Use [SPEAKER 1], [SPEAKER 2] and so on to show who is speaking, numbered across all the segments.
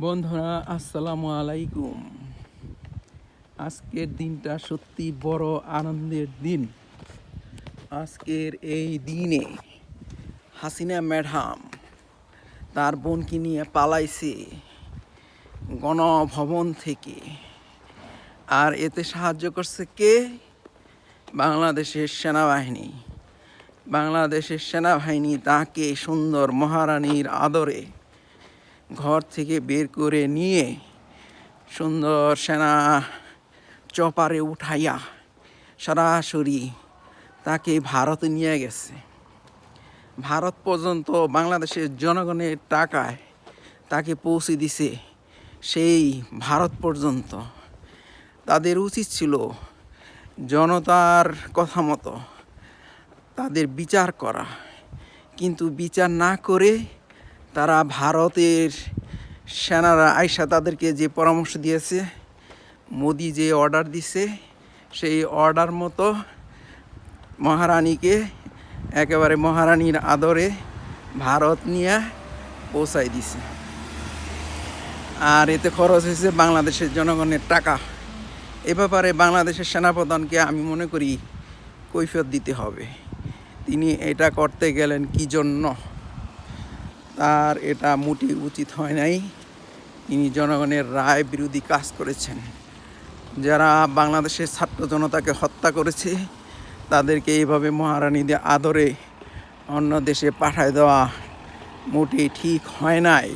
[SPEAKER 1] বন্ধুরা, আসসালামু আলাইকুম। আজকের দিনটা সত্যি বড় আনন্দের দিন। আজকের এই দিনে হাসিনা ম্যাডাম তার বোনকে নিয়ে পালাইছে গণভবন থেকে। আর এতে সাহায্য করছে কে? বাংলাদেশের সেনাবাহিনী। বাংলাদেশের সেনাবাহিনী তাকে সুন্দর মহারানীর আদরে ঘর থেকে বের করে নিয়ে সুন্দর সেনা চপারে উঠাইয়া সরাসরি তাকে ভারতে নিয়ে গেছে। ভারত পর্যন্ত বাংলাদেশের জনগণের টাকায় তাকে পৌঁছে দিছে সেই ভারত পর্যন্ত। তাদের উচিত ছিল জনতার কথা মতো তাদের বিচার করা। কিন্তু বিচার না করে তারা ভারতের সেনারা আয়সা তাদেরকে যে পরামর্শ দিয়েছে, মোদি যে অর্ডার দিছে, সেই অর্ডার মতো মহারানীকে একেবারে মহারানীর আদরে ভারত নিয়ে পৌঁছাই দিছে। আর এতে খরচ হয়েছে বাংলাদেশের জনগণের টাকা। এ ব্যাপারে বাংলাদেশের সেনাপ্রধানকে আমি মনে করি কৈফিয়ত দিতে হবে। তিনি এটা করতে গেলেন কি জন্য? তার এটা মোটেই উচিত হয় নাই। তিনি জনগণের রায় বিরোধী কাজ করেছেন। যারা বাংলাদেশের ছাত্র জনতাকে হত্যা করেছে, তাদেরকে এইভাবে মহারানীদের আদরে অন্য দেশে পাঠায় দেওয়া মোটেই ঠিক হয় নাই।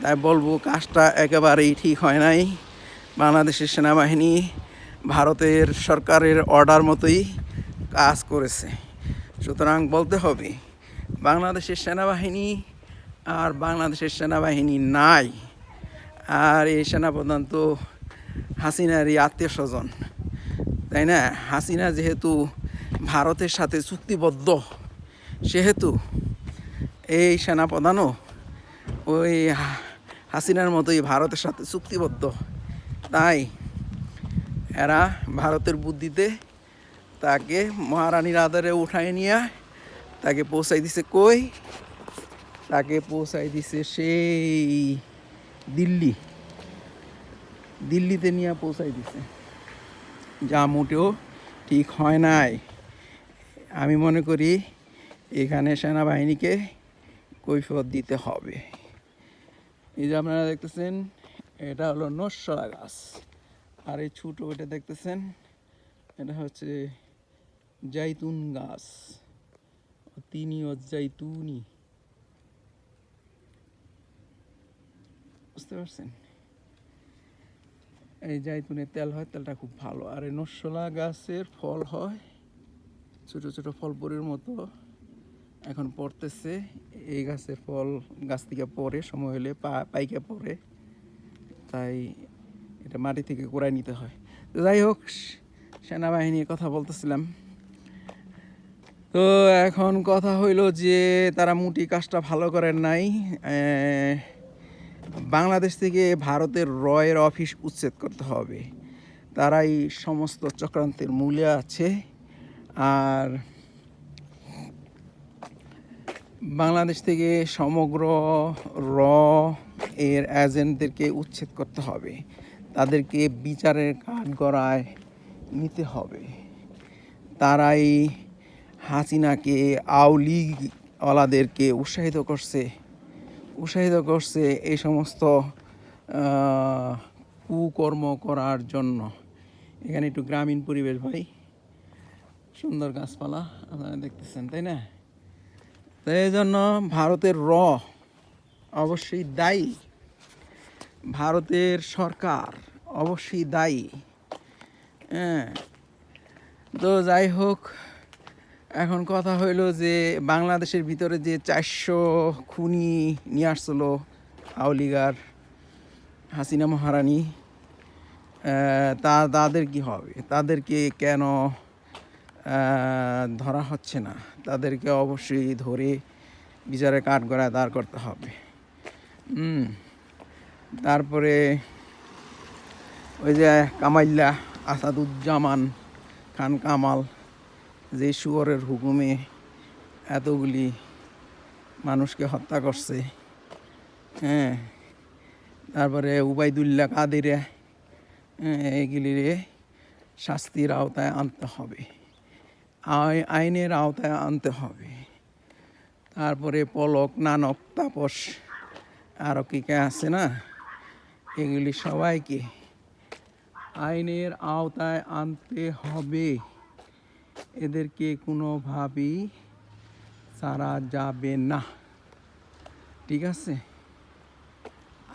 [SPEAKER 1] তাই বলব, কাজটা একেবারেই ঠিক হয় নাই। বাংলাদেশের সেনাবাহিনী ভারতের সরকারের অর্ডার মতোই কাজ করেছে। সুতরাং বলতে হবে, বাংলাদেশের সেনাবাহিনী আর বাংলাদেশের সেনাবাহিনী নাই। আর এই সেনাপ্রধান তো হাসিনারই আত্মীয় স্বজন, তাই না? হাসিনা যেহেতু ভারতের সাথে চুক্তিবদ্ধ, সেহেতু এই সেনাপ্রধানও ওই হাসিনার মতোই ভারতের সাথে চুক্তিবদ্ধ। তাই এরা ভারতের বুদ্ধিতে তাকে মহারানীর আদরে উঠায় নিয়ে তাকে পৌঁছাই দিছে কই? তাকে পৌঁছাই দিছে সেই দিল্লি। দিল্লিতে নিয়ে পৌঁছাই দিছে। যা মোটেও ঠিক হয় নাই। আমি মনে করি এখানে সেনাবাহিনীকে কৈফত দিতে হবে। এই যে আপনারা দেখতেছেন, এটা হলো নস্যরা গাছ। আর এই ছোটো এটা দেখতেছেন, এটা হচ্ছে জাইতুন গাছ। তিনি ও বুঝতে পারছেন? এই জাইতুনের তেল হয়, তেলটা খুব ভালো। আর এই নসলা গাছের ফল হয়, ছোট ছোট ফল পরির মতো। এখন পড়তেছে, এই গাছের ফল গাছ থেকে পড়ে, সময় হলে পা, পাইকে পড়ে। তাই এটা মাটি থেকে কোড়াই নিতে হয়। যাই হোক সেনাবাহিনীর কথা বলতেছিলাম। তো এখন কথা হইল যে, তারা মুটি কাজটা ভালো করেন নাই। বাংলাদেশ থেকে ভারতের রয়ের অফিস উচ্ছেদ করতে হবে। তারাই সমস্ত চক্রান্তের মূলে আছে। আর বাংলাদেশ থেকে সমগ্র র এর এজেন্টদেরকে উচ্ছেদ করতে হবে। তাদেরকে বিচারের কাঠগড়ায় নিতে হবে। তারাই হাসিনাকে আওলিওয়ালাদেরকে উৎসাহিত করছে। উৎসাহিত করছে এই সমস্ত কুকর্ম করার জন্য। এখানে একটু গ্রামীণ পরিবেশ ভাই। সুন্দর গাছপালা, আপনারা দেখতেছেন, তাই না? তো এই জন্য ভারতের র অবশ্যই দায়ী। ভারতের সরকার অবশ্যই দায়ী। হ্যাঁ তো যাই হোক এখন কথা হইল যে বাংলাদেশের ভিতরে যে চারশো খুনি নিয়ে আসছিল আওলিগার হাসিনা মহারানী তা তাদের কি হবে? তাদেরকে কেন ধরা হচ্ছে না? তাদেরকে অবশ্যই ধরে বিচারে কাঠগড়ায় দাঁড় করতে হবে। তারপরে ওই যে কামাইল্লা আসাদুজ্জামান খান কামাল যে শুয়রের হুকুমে এতগুলি মানুষকে হত্যা করছে হ্যাঁ? তারপরে উবাইদুল্লাহ কাদেরে এগুলিরে শাস্তির আওতায় আনতে হবে আই- আইনের আওতায় আনতে হবে। তারপরে পলক, নানক, তাপস আরও কী কে আছে না? এগুলি সবাইকে আইনের আওতায় আনতে হবে। এদেরকে কোনোভাবেই ছাড়া যাবে না। ঠিক আছে?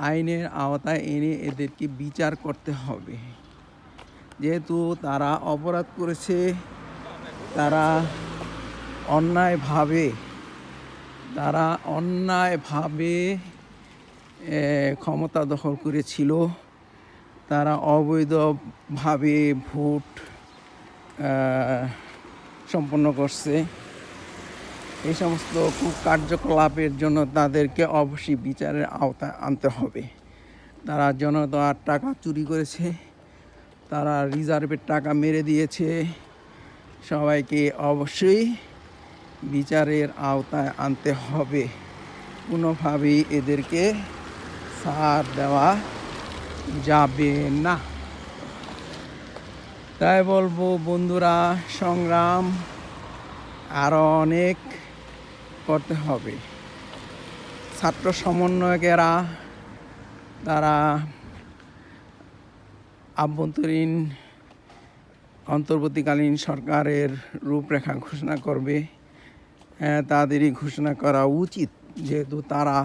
[SPEAKER 1] আইনের আওতায় এনে এদেরকে বিচার করতে হবে। যেহেতু তারা অপরাধ করেছে, তারা অন্যায়ভাবে তারা অন্যায়ভাবে ক্ষমতা দখল করেছিল। তারা অবৈধভাবে ভোট সম্পন্ন করছে। এই সমস্ত কার্যকলাপের জন্য তাদেরকে অবশ্যই বিচারের আওতায় আনতে হবে। তারা জনতার টাকা চুরি করেছে, তারা রিজার্ভের টাকা মেরে দিয়েছে। সবাইকে অবশ্যই বিচারের আওতায় আনতে হবে। কোনোভাবেই এদেরকে ছাড় দেওয়া যাবে না। তাই বলব বন্ধুরা সংগ্রাম আরও অনেক করতে হবে। ছাত্র সমন্বয়কেরা তারা আভ্যন্তরীণ অন্তর্বর্তীকালীন সরকারের রূপরেখা ঘোষণা করবে। হ্যাঁ, তাদেরই ঘোষণা করা উচিত যেহেতু তারা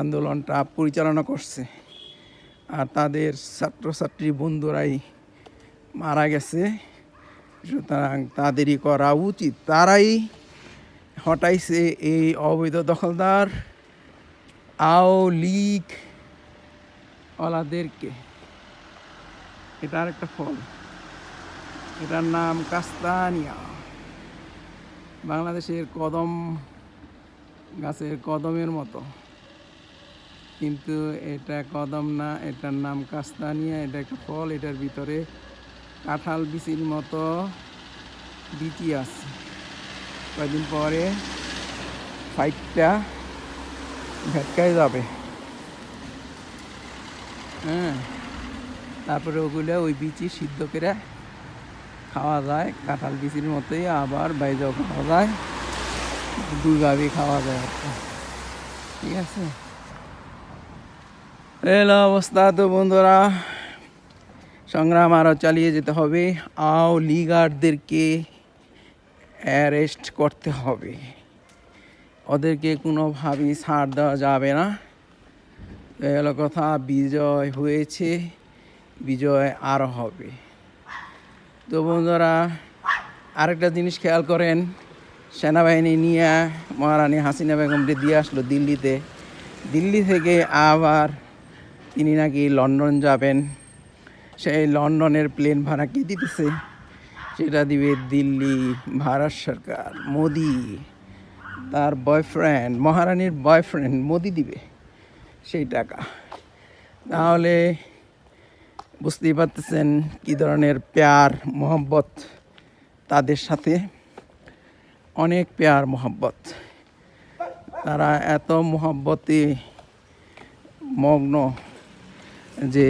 [SPEAKER 1] আন্দোলনটা পরিচালনা করছে। আর তাদের ছাত্রছাত্রী বন্ধুরাই মারা গেছে। সুতরাং তাদেরই করা উচিত। তারাই হটাইছে এই অবৈধ দখলদার আও লীগ ওলাদেরকে। এটার একটা ফল। এটার নাম কাস্তানিয়া। বাংলাদেশের কদম গাছের কদমের মতো। কিন্তু এটা কদম না, এটার নাম কাস্তানিয়া, এটা একটা ফল, এটার ভিতরে কাঁঠাল বিচির মতো বিচি আছে। কয়েকদিন পরে ফাইটটা ভেটকায় যাবে। হ্যাঁ তারপরে ওগুলো ওই বিচি সিদ্ধ করে খাওয়া যায়। কাঁঠাল বিচির মতোই আবার বাইরেও খাওয়া যায়। দুইভাবেই খাওয়া যায় ঠিক আছে? এলো অবস্থা তো বন্ধুরা। সংগ্রাম আরও চালিয়ে যেতে হবে। আও লিগারদেরকে অ্যারেস্ট করতে হবে। ওদেরকে কোনোভাবেই ছাড় দেওয়া যাবে না। হলো কথা, বিজয় হয়েছে, বিজয় আরও হবে। তো বন্ধুরা, আরেকটা জিনিস খেয়াল করেন, সেনাবাহিনী নিয়ে মহারানী হাসিনা বেগমকে দিয়ে আসলো দিল্লিতে, দিল্লি থেকে আবার তিনি নাকি লন্ডন যাবেন। সেই লন্ডনের প্লেন ভাড়া কে দিতেছে? সেটা দিবে দিল্লি, ভারত সরকার, মোদি। তার বয়ফ্রেন্ড মহারানীর বয়ফ্রেন্ড মোদি দিবে সেই টাকা। তাহলে বুঝতেই পারতেছেন কী ধরনের প্যার, মোহব্বত তাদের সাথে। অনেক প্যার, মোহব্বত। তারা এত মোহব্বতে মগ্ন যে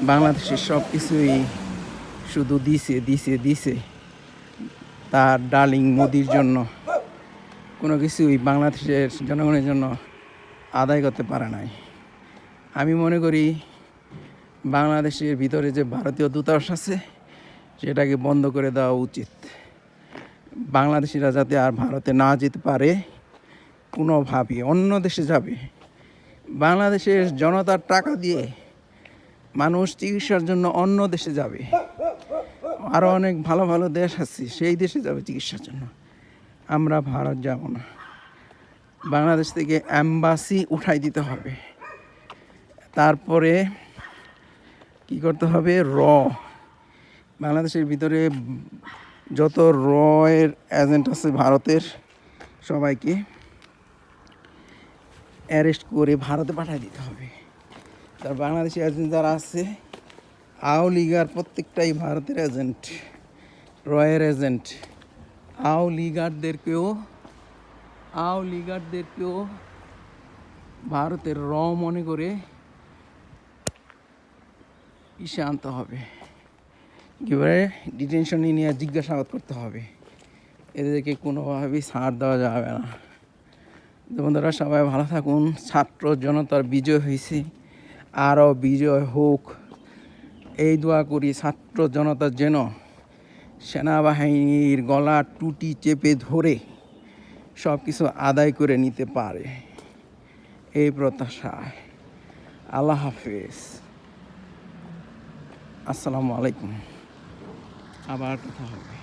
[SPEAKER 1] বাংলাদেশের সব কিছুই শুধু দিছে দিছে দিছে। তার ডার্লিং মোদির জন্য। কোনো কিছুই বাংলাদেশের জনগণের জন্য আদায় করতে পারে নাই। আমি মনে করি বাংলাদেশের ভিতরে যে ভারতীয় দূতাবাস আছে, সেটাকে বন্ধ করে দেওয়া উচিত। বাংলাদেশিরা যাতে আর ভারতে না যেতে পারে কোনোভাবে অন্য দেশে যাবে। বাংলাদেশের জনতার টাকা দিয়ে মানুষ চিকিৎসার জন্য অন্য দেশে যাবে। আরও অনেক ভালো ভালো দেশ আছে, সেই দেশে যাবে চিকিৎসার জন্য। আমরা ভারত যাব না। বাংলাদেশ থেকে অ্যাম্বাসি উঠাই দিতে হবে। তারপরে কি করতে হবে? র। বাংলাদেশের ভিতরে যত র এর এজেন্ট আছে ভারতের, সবাইকে অ্যারেস্ট করে ভারতে পাঠিয়ে দিতে হবে। তার বাংলাদেশি এজেন্ট যারা আছে আও লিগার প্রত্যেকটাই ভারতের এজেন্ট রয়ের এজেন্ট আও লিগারদেরকেও আও লিগারদেরকেও ভারতের র মনে করে ইসে আনতে হবে। এবারে ডিটেনশনে নিয়ে জিজ্ঞাসাবাদ করতে হবে। এদেরকে কোনোভাবেই ছাড় দেওয়া যাবে না। বন্ধুরা, সবাই ভালো থাকুন। ছাত্র জনতার বিজয় হয়েছে। আরও বিজয় হোক। এই দোয়া করি ছাত্র জনতা যেন সেনাবাহিনীর গলা টুটি চেপে ধরে সব কিছু আদায় করে নিতে পারে। এই প্রত্যাশায় আল্লাহ হাফেজ। আসসালামু আলাইকুম। আবার কথা হবে।